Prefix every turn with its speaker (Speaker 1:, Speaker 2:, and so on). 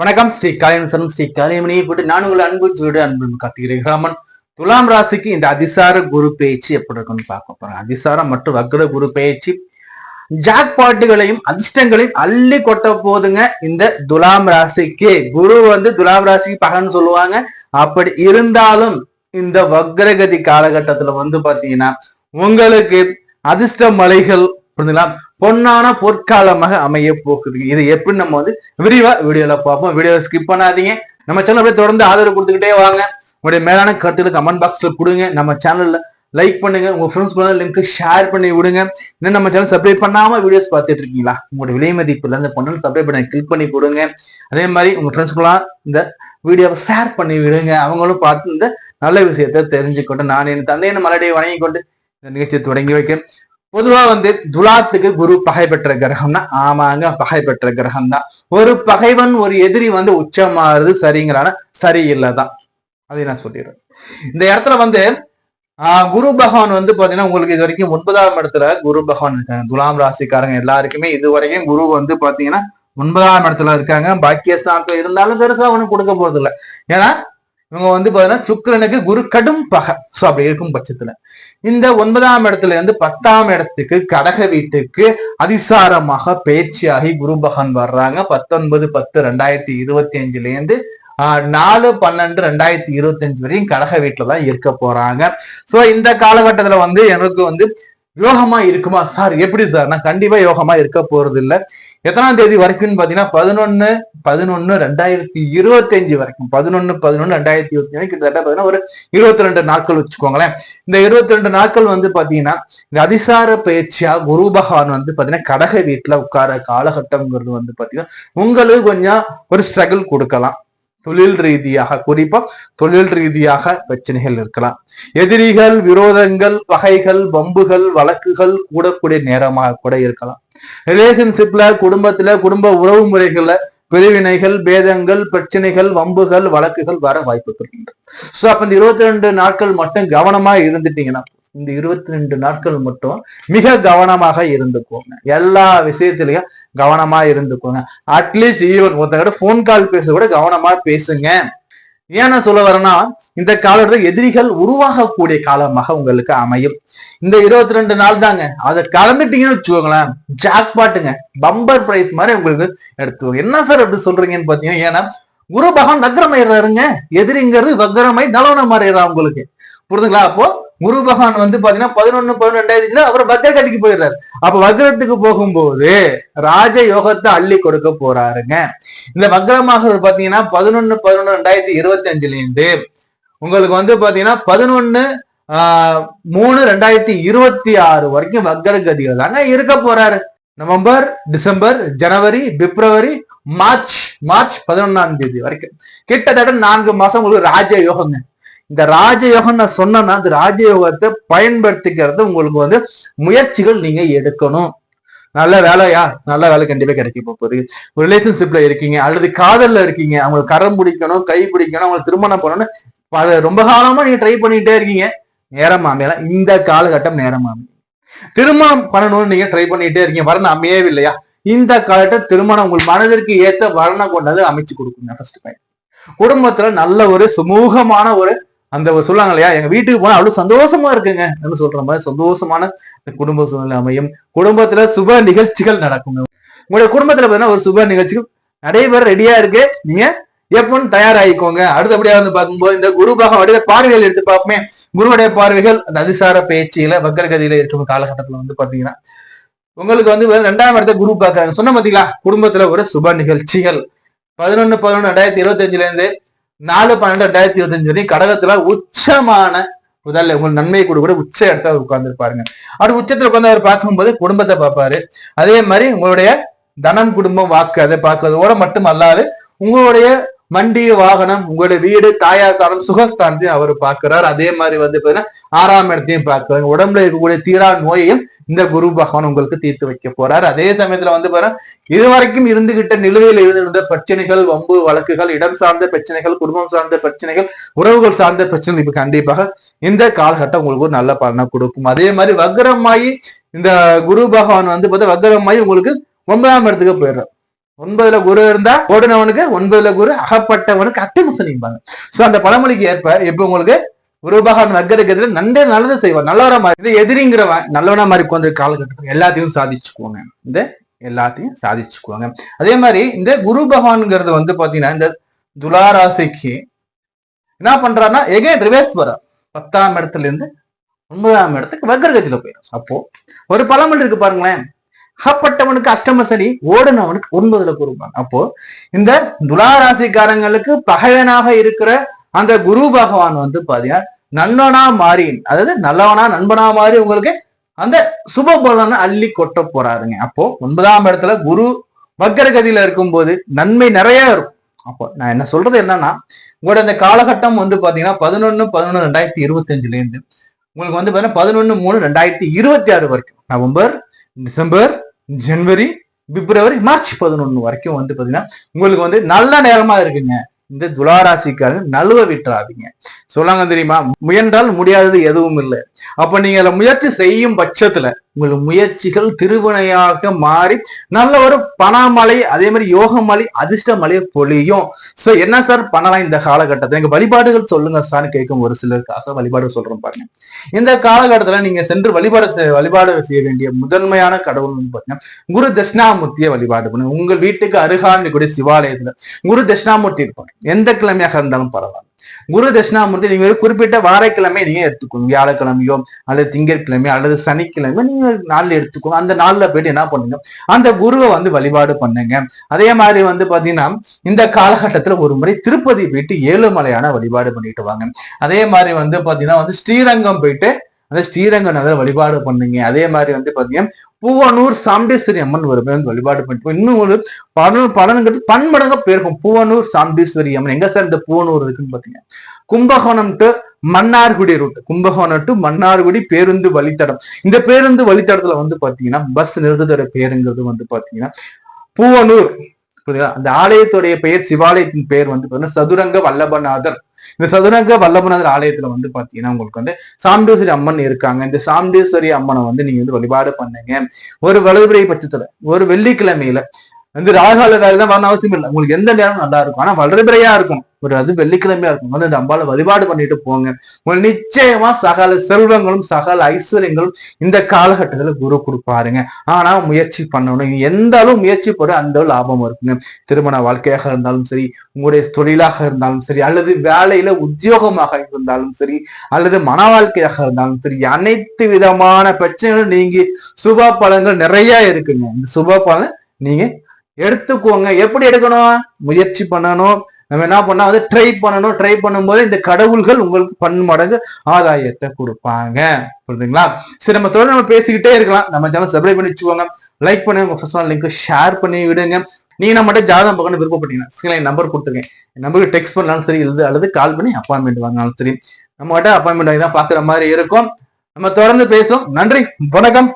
Speaker 1: வணக்கம். ஸ்ரீ காளியன் ஸ்ரீ காளியமணியை போட்டு நான் உங்களை அன்பு ஜோடு அன்பு கார்த்திகை ராமன் துலாம் ராசிக்கு இந்த அதிசார குரு பேச்சு எப்படி இருக்குன்னு பார்க்க போறோம். அதிசாரம் மற்றும் வக்ர குரு பேச்சு. ஜாக் பாட்டுகளையும் அதிர்ஷ்டங்களையும் அள்ளி கொட்ட போதுங்க. இந்த துலாம் ராசிக்கு குரு வந்து துலாம் ராசிக்கு பகன்னு சொல்லுவாங்க. அப்படி இருந்தாலும் இந்த வக்ரகதி காலகட்டத்துல வந்து பாத்தீங்கன்னா உங்களுக்கு அதிர்ஷ்ட மலைகள் புரிஞ்சுங்களா பொன்னான பொற்காலமாக அமைய போக்குது இது எப்படி நம்ம வந்து விரிவா வீடியோல பார்ப்போம். வீடியோ ஸ்கிப் பண்ணாதீங்க. நம்ம சேனல் அப்படியே தொடர்ந்து ஆதரவு கொடுத்துக்கிட்டே வாங்க. உங்களுடைய மேலான கருத்துக்களை கமெண்ட் பாக்ஸ்ல கொடுங்க. நம்ம சேனல்ல லைக் பண்ணுங்க. உங்க ஃப்ரெண்ட்ஸ் கூட லிங்க் ஷேர் பண்ணி விடுங்க. இன்னும் நம்ம சேனல் சப்ஸ்கிரைப் பண்ணாம வீடியோஸ் பார்த்துட்டு இருக்கீங்களா? உங்களுடைய விலை மதிப்புல அந்த பொண்ணு சப்ஸ்கிரைப் பண்ணி கிளிக் பண்ணி கொடுங்க. அதே மாதிரி உங்க ஃப்ரெண்ட்ஸ்க்குலாம் இந்த வீடியோவை ஷேர் பண்ணி விடுங்க. அவங்களும் பார்த்து இந்த நல்ல விஷயத்த தெரிஞ்சுக்கொண்டு நான் என் தந்தையை மலடியை வணங்கி கொண்டு இந்த நிகழ்ச்சியை தொடங்கி வைக்கிறேன். பொதுவா வந்து துலாத்துக்கு குரு பகை பெற்ற கிரகம்னா ஆமாங்க பகை பெற்ற கிரகம் தான் ஒரு பகைவன் ஒரு எதிரி வந்து உச்சமாறுது சரிங்கிறான சரியில்லைதான். அதை நான் சொல்லிடுறேன். இந்த இடத்துல வந்து ஆஹ் குரு பகவான் வந்து பாத்தீங்கன்னா உங்களுக்கு இது வரைக்கும் ஒன்பதாம் இடத்துல குரு பகவான் இருக்காங்க. துலாம் ராசிக்காரங்க எல்லாருக்குமே இது வரைக்கும் குரு வந்து பாத்தீங்கன்னா ஒன்பதாம் இடத்துல இருக்காங்க. பாக்கியஸ்தானத்துல இருந்தாலும் பெருசா ஒண்ணும் கொடுக்க போறது இல்லை ஏன்னா இவங்க வந்து பாத்தீங்கன்னா சுக்கரனுக்கு குரு கடும் பகை. சோ அப்படி இருக்கும் பட்சத்துல. இந்த ஒன்பதாம் இடத்துல இருந்து பத்தாம் இடத்துக்கு கடக வீட்டுக்கு அதிசாரமாக பயிற்சியாகி குரு பகவான் வர்றாங்க. பத்தொன்பது பத்து ரெண்டாயிரத்தி இருபத்தி அஞ்சுல இருந்து ஆஹ் நாலு பன்னெண்டு ரெண்டாயிரத்தி இருபத்தி அஞ்சு வரையும் கடக வீட்டுல தான் இருக்க போறாங்க. சோ இந்த காலகட்டத்துல வந்து எனக்கு வந்து யோகமா இருக்குமா? சார் எப்படி சார்? நான் கண்டிப்பா யோகமா இருக்க போறது இல்லை எத்தனாம் தேதி வரைக்கும்னு பாத்தீங்கன்னா பதினொன்னு பதினொன்னு ரெண்டாயிரத்தி இருபத்தி அஞ்சு வரைக்கும். பதினொன்னு பதினொன்னு ரெண்டாயிரத்தி இருபத்தி அஞ்சு கிட்டத்தட்ட பாத்தீங்கன்னா ஒரு இருபத்தி ரெண்டு நாட்கள் வச்சுக்கோங்களேன். இந்த இருபத்தி ரெண்டு நாட்கள் வந்து பாத்தீங்கன்னா இந்த அதிசார பயிற்சியா குரு பகவான் வந்து பாத்தீங்கன்னா கடக வீட்டுல உட்கார காலகட்டம்ங்கிறது வந்து பாத்தீங்கன்னா உங்களுக்கு கொஞ்சம் ஒரு ஸ்ட்ரகிள் கொடுக்கலாம். தொழில் ரீதியாக குறிப்பா தொழில் ரீதியாக பிரச்சனைகள் இருக்கலாம். எதிரிகள் விரோதங்கள் வகைகள் வம்புகள் வழக்குகள் கூடக்கூடிய நேரமாக கூட இருக்கலாம். ரிலேஷன்ஷிப்ல குடும்பத்துல குடும்ப உறவு முறைகள்ல பிரிவினைகள் பேதங்கள் பிரச்சனைகள் வம்புகள் வழக்குகள் வர வாய்ப்புகள் உண்டு சோ அப்ப இந்த இருபத்தி ரெண்டு நாட்கள் மட்டும் கவனமா இருந்துட்டீங்கன்னா இந்த இருபத்தி ரெண்டு நாட்கள் மட்டும் மிக கவனமாக இருந்துக்கோங்க. எல்லா விஷயத்திலையும் கவனமா இருந்துக்கோங்க. அட்லீஸ்ட் ஈவன் ஒருத்தங்கிட்ட போன் கால் பேச கூட கவனமா பேசுங்க. ஏன் சொல்ல வரேன்னா இந்த காலத்துல எதிரிகள் உருவாகக்கூடிய காலமாக உங்களுக்கு அமையும். இந்த இருபத்தி ரெண்டு நாள் தாங்க. அதை கலந்துட்டீங்கன்னு வச்சுக்கோங்களேன் ஜாக் பாட்டுங்க பம்பர் பிரைஸ் மாதிரி உங்களுக்கு எடுத்துக்கோங்க. என்ன சார் அப்படி சொல்றீங்கன்னு பாத்தீங்கன்னா ஏன்னா குரு பகவான் வக்ரமாயிடுறாருங்க எதிரிங்கிறது வக்ரமாய் நலவனம் மாறிடுறா உங்களுக்கு. புரிதுங்களா அப்போ குரு பகவான் வந்து பாத்தீங்கன்னா பதினொன்னு பதினொன்று அப்புறம் அவர் வக்ரகதிக்கு போயிடுறாரு. அப்ப வக்ரத்துக்கு போகும்போது ராஜ யோகத்தை அள்ளி கொடுக்க போறாருங்க. இந்த வக்ரமாக பாத்தீங்கன்னா பதினொன்னு பதினொன்னு ரெண்டாயிரத்தி இருபத்தி அஞ்சுல இருந்து உங்களுக்கு வந்து பாத்தீங்கன்னா பதினொன்னு ஆஹ் மூணு ரெண்டாயிரத்தி இருபத்தி ஆறு வரைக்கும் வக்ரகதிகள் தாங்க இருக்க போறாரு. நவம்பர் டிசம்பர் ஜனவரி பிப்ரவரி மார்ச் மார்ச் பதினொன்னாம் தேதி வரைக்கும். கிட்டத்தட்ட நான்கு மாசம் உங்களுக்கு ராஜ யோகங்க இந்த ராஜயோகம் நான் சொன்னேன்னா அந்த ராஜயோகத்தை பயன்படுத்திக்கிறது உங்களுக்கு வந்து முயற்சிகள் நீங்க எடுக்கணும். நல்ல வேலையா? நல்ல வேலை கண்டிப்பா கிடைக்க போகுது. ரிலேஷன்ஷிப்ல இருக்கீங்க அல்லது காதல்ல இருக்கீங்க அவங்களுக்கு கரம் பிடிக்கணும் கை பிடிக்கணும் அவங்களுக்கு திருமணம் பண்ணணும் பல ரொம்ப காலமா நீங்க ட்ரை பண்ணிட்டே இருக்கீங்க. நேரம் அமையல இந்த காலகட்டம் நேரம் அமையும் திருமணம் பண்ணணும்னு நீங்க ட்ரை பண்ணிட்டே இருக்கீங்க. வரணும் அமையவே இல்லையா இந்த காலகட்டம் திருமணம் உங்கள் மனதிற்கு ஏத்த வரணம் கொண்டது அமைச்சு கொடுக்குங்க ஃபர்ஸ்ட் பாயிண்ட் குடும்பத்துல நல்ல ஒரு சுமூகமான ஒரு அந்த ஒரு சொல்லுவாங்க இல்லையா எங்க வீட்டுக்கு போனா அவ்வளவு சந்தோஷமா இருக்குங்க என்று சொல்ற மாதிரி சந்தோஷமான குடும்ப சூழ்நிலை அமையும். குடும்பத்துல சுப நிகழ்ச்சிகள் நடக்குங்க. உங்களுடைய குடும்பத்துல பாத்தீங்கன்னா ஒரு சுப நிகழ்ச்சிகள் நடைபெற ரெடியா இருக்கு. நீங்க எப்பவும் தயாராகிக்கோங்க. அடுத்தபடியா வந்து பார்க்கும்போது இந்த குரு பாகம் வடிவ பார்வைகள் எடுத்து பார்ப்போமே. குருவுடைய பார்வைகள் அந்த அதிசார பேச்சியில வக்கரகதியில இருக்கும் காலகட்டத்துல வந்து பாத்தீங்கன்னா உங்களுக்கு வந்து ரெண்டாம் இடத்த குரு பாக்குறாங்க சொன்ன பாத்தீங்களா? குடும்பத்துல ஒரு சுப நிகழ்ச்சிகள். பதினொன்னு பதினொன்னு ரெண்டாயிரத்தி இருபத்தி அஞ்சுல இருந்து நாலு பன்னெண்டு ரெண்டாயிரத்தி இருபத்தஞ்சு வரைக்கும் கடகத்துல உச்சமான முதல்ல உங்களுக்கு நன்மையை கூட கூட உச்ச இடத்துல உட்கார்ந்துருப்பாருங்க. அப்படி உச்சத்துல உட்கார்ந்து அவர் பார்க்கும்போது குடும்பத்தை பார்ப்பாரு. அதே மாதிரி உங்களுடைய தனம் குடும்பம் வாக்கு அதை பார்க்கறதோட மட்டும் அல்லாது உங்களுடைய வண்டி வாகனம் உங்களுடைய வீடு தாயார் தானம் சுகஸ்தானத்தையும் அவர் பார்க்கிறார். அதே மாதிரி வந்து பாத்தீங்கன்னா ஆறாம் இடத்தையும் பார்க்கிறார். உடம்புல இருக்கக்கூடிய தீரா நோயையும் இந்த குரு பகவான் உங்களுக்கு தீர்த்து வைக்க போறார். அதே சமயத்துல வந்து பாருங்க இதுவரைக்கும் இருந்துகிட்ட நிலுவையில் இருந்த பிரச்சனைகள் வம்பு வழக்குகள் இடம் சார்ந்த பிரச்சனைகள் குடும்பம் சார்ந்த பிரச்சனைகள் உறவுகள் சார்ந்த பிரச்சனைகள் இப்ப கண்டிப்பாக இந்த காலகட்டம் உங்களுக்கு ஒரு நல்ல பலனை கொடுக்கும். அதே மாதிரி வக்ரமாயி இந்த குரு பகவான் வந்து பார்த்தா வக்ரமாயி உங்களுக்கு ஒன்பதாம் இடத்துக்கு போயிடுறார். ஒன்பதுல குரு இருந்தா ஓடுனவனுக்கு ஒன்பதுல குரு அகப்பட்டவனுக்கு அட்டமசனிப்பாங்க சோ அந்த பழமொழிக்கு ஏற்ப இப்ப உங்களுக்கு குரு பகவான் வக்கரகத்துல நன்றே நல்லது செய்வார். நல்லவரா மாதிரி எதிரிங்கிறவன் நல்லவனா மாதிரி உட்காந்து காலகட்டத்தில் எல்லாத்தையும் சாதிச்சுக்குவாங்க. இந்த எல்லாத்தையும் சாதிச்சுக்குவாங்க. அதே மாதிரி இந்த குரு பகவான்ங்கிறது வந்து பாத்தீங்கன்னா இந்த துளாராசிக்கு என்ன பண்றாருன்னா எகைன் ரிவர்ஸ் வர பத்தாம் இடத்துல இருந்து ஒன்பதாம் இடத்துக்கு வக்கரகத்தில போயிடும் அப்போ ஒரு பழமொழி இருக்கு பாருங்களேன். அகப்பட்டவனுக்கு அஷ்டம சனி ஓடுனவனுக்கு ஒன்பதுல குருபான். அப்போ இந்த துலாராசிக்காரங்களுக்கு பகைவனாக இருக்கிற அந்த குரு பகவான் வந்து பாத்தீங்கன்னா நல்லவனா மாறி அதாவது நல்லவனா நண்பனா மாறி உங்களுக்கு அந்த சுப பலனை அள்ளி கொட்ட போறாருங்க. அப்போ ஒன்பதாம் இடத்துல குரு வக்கரகதியில இருக்கும்போது நன்மை நிறைய இருக்கும். அப்போ நான் என்ன சொல்றது என்னன்னா உங்களோட இந்த காலகட்டம் வந்து பாத்தீங்கன்னா பதினொன்னு பதினொன்று ரெண்டாயிரத்தி இருபத்தஞ்சுல இருந்து உங்களுக்கு வந்து பாத்தீங்கன்னா பதினொன்னு மூணு ரெண்டாயிரத்தி இருபத்தி ஆறு வரைக்கும். நவம்பர் டிசம்பர் ஜனவரி பிப்ரவரி மார்ச் பதினொன்று வரைக்கும் வந்து பார்த்தீங்கன்னா உங்களுக்கு வந்து நல்ல நேரமா இருக்குங்க. இந்த துளாராசிக்காரங்க நழுவ விட்டுறாதீங்க. சொல்லாங்க தெரியுமா? முயன்றால் முடியாதது எதுவும் இல்லை. அப்ப நீங்க அதுல முயற்சி செய்யும் பட்சத்துல உங்கள் முயற்சிகள் திருவினையாக மாறி நல்ல ஒரு பணமலை அதே மாதிரி யோகமலை அதிர்ஷ்ட மலை பொழியும். சோ என்ன சார் பண்ணலாம் இந்த காலகட்டத்தை எங்க வழிபாடுகள் சொல்லுங்க சார் கேட்கும் ஒரு சிலருக்காக வழிபாடு சொல்றோம் பாருங்க. இந்த காலகட்டத்துல நீங்க சென்று வழிபாடு வழிபாடு செய்ய வேண்டிய முதன்மையான கடவுள் பார்த்தீங்கன்னா பாத்தீங்கன்னா குரு தட்சிணாமூர்த்தியை வழிபாடு பண்ணுங்க. உங்கள் வீட்டுக்கு அருகாமையில் கூடிய சிவாலயத்துல குரு தட்சிணாமூர்த்தி இருப்பாங்க எந்த கிழமையாக இருந்தாலும் பரவாயில்ல. குரு தட்சிணாமூர்த்தி நீங்க ஒரு குறிப்பிட்ட வாரக்கிழமை நீங்க எடுத்துக்கோங்க வியாழக்கிழமையோ அல்லது திங்கட்கிழமை அல்லது சனிக்கிழமை நீங்க நாள்ல எடுத்துக்கோங்க அந்த நாள்ல போயிட்டு என்ன பண்ணுங்க? அந்த குருவை வந்து வழிபாடு பண்ணுங்க. அதே மாதிரி வந்து பாத்தீங்கன்னா இந்த காலகட்டத்துல ஒரு முறை திருப்பதி போயிட்டு ஏழுமலையான வழிபாடு பண்ணிட்டு வாங்க. அதே மாதிரி வந்து பாத்தீங்கன்னா வந்து ஸ்ரீரங்கம் போயிட்டு அந்த ஸ்ரீரங்கநாதர் வழிபாடு பண்ணுங்க. அதே மாதிரி வந்து பாத்தீங்கன்னா பூவனூர் சாம்பேஸ்வரி அம்மன் ஒரு பேர் வந்து வழிபாடு பண்ணிட்டு இன்னும் ஒரு பலன் பலனுங்கிறது பன்மடங்க போயிருக்கும் பூவனூர் சாம்பேஸ்வரி அம்மன். எங்க சார் இந்த பூவனூர் இருக்குன்னு பாத்தீங்க? Kumbakonam to Mannargudi route Kumbakonam to Mannargudi பேருந்து வழித்தடம். இந்த பேருந்து வழித்தடத்துல வந்து பாத்தீங்கன்னா பஸ் நிறுத்தத்தோட பேருங்கிறது வந்து பாத்தீங்கன்னா பூவனூர் அந்த ஆலயத்துடைய பெயர் சிவாலயத்தின் பெயர் வந்து பாத்தீங்கன்னா சதுரங்க வல்லபநாதர். இந்த சதுரங்க வல்லபநாதர் ஆலயத்துல வந்து பாத்தீங்கன்னா உங்களுக்கு வந்து சாம்பேஸ்வரி அம்மன் இருக்காங்க. இந்த சாம்பேஸ்வரி அம்மனை வந்து நீங்க வந்து வழிபாடு பண்ணுங்க. ஒரு வலதுபுறை பட்சத்துல ஒரு வெள்ளிக்கிழமையில வந்து ராகால வேலை தான் வரணும் அவசியம் இல்லை. உங்களுக்கு எந்த நேரம் நல்லா இருக்கும். ஆனா வளர்பிறையா இருக்கும். ஒரு அது வெள்ளிக்கிழமையா இருக்கும். வந்து அந்த அம்பால வழிபாடு பண்ணிட்டு போங்க. உங்களுக்கு நிச்சயமா சகல செல்வங்களும் சகல ஐஸ்வர்யங்களும் இந்த காலகட்டத்துல குரு கொடுப்பாருங்க. ஆனா முயற்சி பண்ணணும். எந்த அளவு முயற்சி போட அந்த அளவு லாபம் இருக்குங்க. திருமண வாழ்க்கையாக இருந்தாலும் சரி உங்களுடைய தொழிலாக இருந்தாலும் சரி அல்லது வேலையில உத்தியோகமாக இருந்தாலும் சரி அல்லது மன வாழ்க்கையாக இருந்தாலும் சரி அனைத்து விதமான பிரச்சனைகளும் நீங்கி சுப பலன்கள் நிறைய இருக்குங்க. இந்த சுப பலன் நீங்க எடுத்துக்கோங்க. எப்படி எடுக்கணும்? முயற்சி பண்ணணும். நம்ம என்ன பண்ணா வந்து ட்ரை பண்ணணும். ட்ரை பண்ணும்போது இந்த கடவுள்கள் உங்களுக்கு பன்மடங்கு ஆதாயத்தை கொடுப்பாங்க. புரியுதுங்களா? சரி நம்ம தொடர்ந்து நம்ம பேசிக்கிட்டே இருக்கலாம். நம்ம சேனல் சப்ஸ்கிரைப் பண்ணி வச்சுக்கோங்க. லைக் பண்ணுங்க. உங்க ஃபர்ஸ்ட் லிங்க் ஷேர் பண்ணி விடுங்க. நீங்க நம்மகிட்ட ஜாதகம் பார்க்கணும் விருப்பப்பட்டீங்கன்னா ஸ்கிரீன்ல நம்பர் கொடுத்துருக்கேன். நம்பருக்கு டெக்ஸ்ட் பண்ணாலும் சரி இல்லது அல்லது கால் பண்ணி அப்பாயின்மெண்ட் வாங்கினாலும் சரி நம்ம கிட்ட அப்பாயின்மெண்ட் வாங்கி தான் பாக்குற மாதிரி இருக்கும். நம்ம தொடர்ந்து பேசும் நன்றி. வணக்கம்.